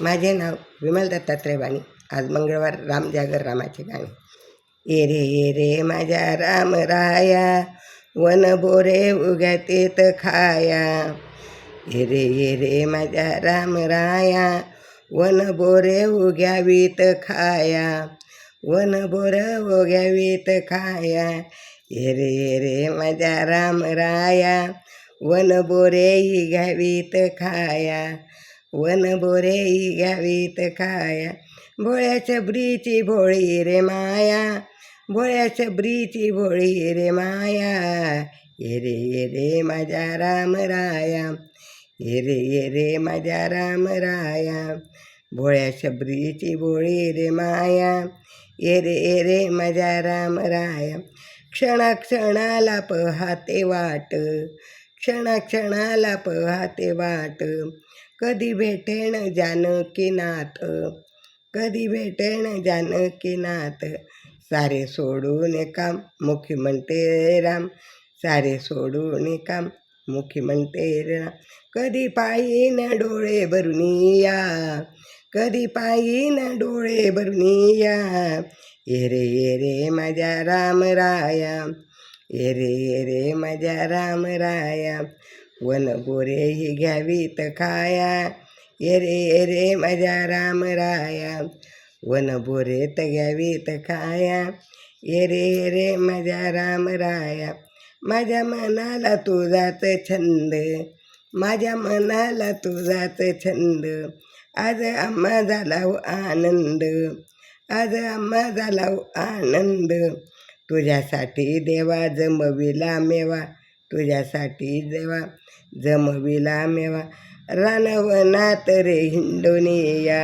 माझे नाव विमल दत्तात्रयवाणी आज मंगळवार राम जागर रामाचे गाणे. ये रे ये रे माझ्या राम राया वन बोरे उग्या तेत खाया. ये रे ये रे माझ्या राम राया वन बोरे उग्यावीत खाया. वन बोर उग्यावीत खाया. ये रे ये रे माझ्या राम राया वन बोरे घ्यावीत खाया. वन बोरे घ्यावीत खाया भोळ्याच्या ब्रीची भोळी रे माया भोळ्याच्या ब्रीची भोळी रे माया. ये रे ये रे माझ्या राम राया ये रे ये रे माझ्या राम राया भोळ्या शबरीची भोळी रे माया. ये रे ये रे माझ्या राम राया क्षणाक्षणाला पहाते वाट क्षणाक्षणाला पहाते वाट कधी भेटेण जानकीनाथ? कधी भेटेण जानकीनाथ? सारे सोडून काम मुखी म्हणते राम. सारे सोडून काम मुखी म्हणते राम. कधी पायीन डोळे भरुनिया कधी पायीन डोळे भरुनिया येरे येरे माझ्या राम राया येरे येरे माझ्या राम राया. वन गोरे ही घ्यावीत खाया. ये रे ये रे माझ्या राम राया. वन बोरेत घ्यावीत खाया. ये रे ये रे माझ्या राम राया. माझ्या मनाला तुझाच छंद. माझ्या मनाला तुझाच छंद. आज आम्हा झाला हो आनंद. आज आम्हा झाला हो आनंद. तुझ्यासाठी देवा जमविला मेवा. तुझ्यासाठी देवा जमविला मेवा. रानवनात रे हिंडोनिया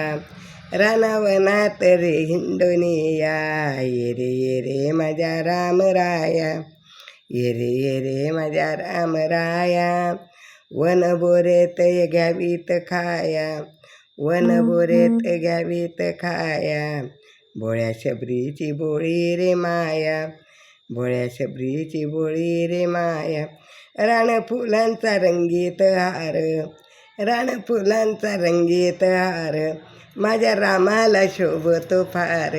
रानवनात रे हिंडोनिया. ये रे ये रे माझ्या राम राया ये रे ये रे माझ्या राम राया. वन बोरेत घ्यावीत खाया वन बोरेत घ्यावीत खाया. भोळ्या शबरीची बोळी रे माया भोळ्या शबरीची बोळी रे माया. राण फुलांचा रंगीत हार राण फुलांचा रंगीत हार माझ्या रामाला शोभतो फार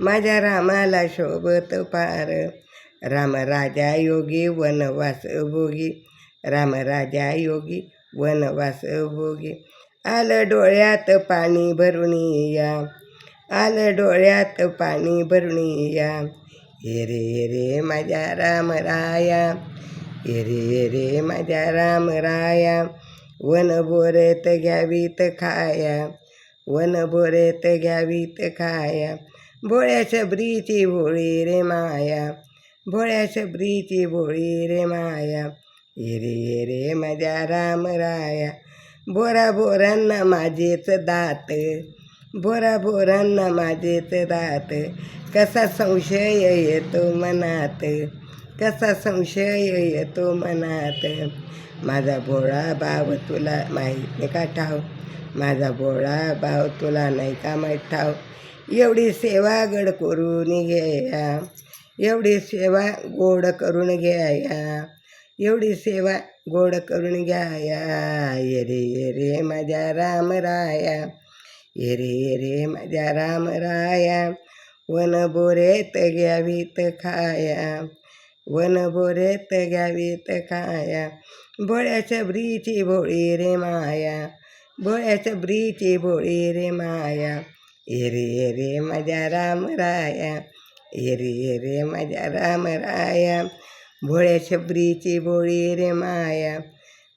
माझ्या रामाला शोभतो फार. राम राजा योगी वनवास भोगी राम राजा योगी वनवास भोगी. आलं डोळ्यात पाणी भरून या आलं डोळ्यात पाणी भरून या. हे रे रे माझ्या राम एरे ये रे माझ्या राम राया वन बोरेत घ्यावीत खाया. वन बोरेत घ्यावीत खाया. भोळ्या शबरीची भोळी रे माया. भोळ्या शबरीची भोळी रे माया. एरे एरे माझ्या राम राया बोरा बोरांना माझेच दात. बोरा बोरांना माझेच दात. कसा संशय येतो मनात. कसा संशय येतो मनात. माझा भोळा भाव तुला माहीत नाही का ठाव? माझा भोळा भाव तुला नाही का माहीत ठाव? एवढी सेवा गड करून घ्या. एवढी सेवा गोड करून घ्या. एवढी सेवा गोड करून घ्या. ये रे ये रे माझ्या राम राया. ये रे ये रे माझ्या राम राया. वन बोरेत घ्यावीत खाया. वन बोरेत घ्यावीत खाया भोळ्या शबरीची भोळी रे माया भोळ्याच्या ब्रीची भोळी रे माया एरे एरे माझ्या राम राया एरे एरे माझ्या राम राया भोळ्या शबरीची भोळी रे माया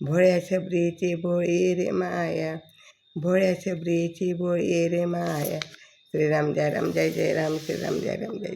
भोळ्या शबरीची भोळी रे माया भोळ्या शबरीची भोळी रे माया श्रीराम जय राम जय जय राम श्रीराम जय राम जय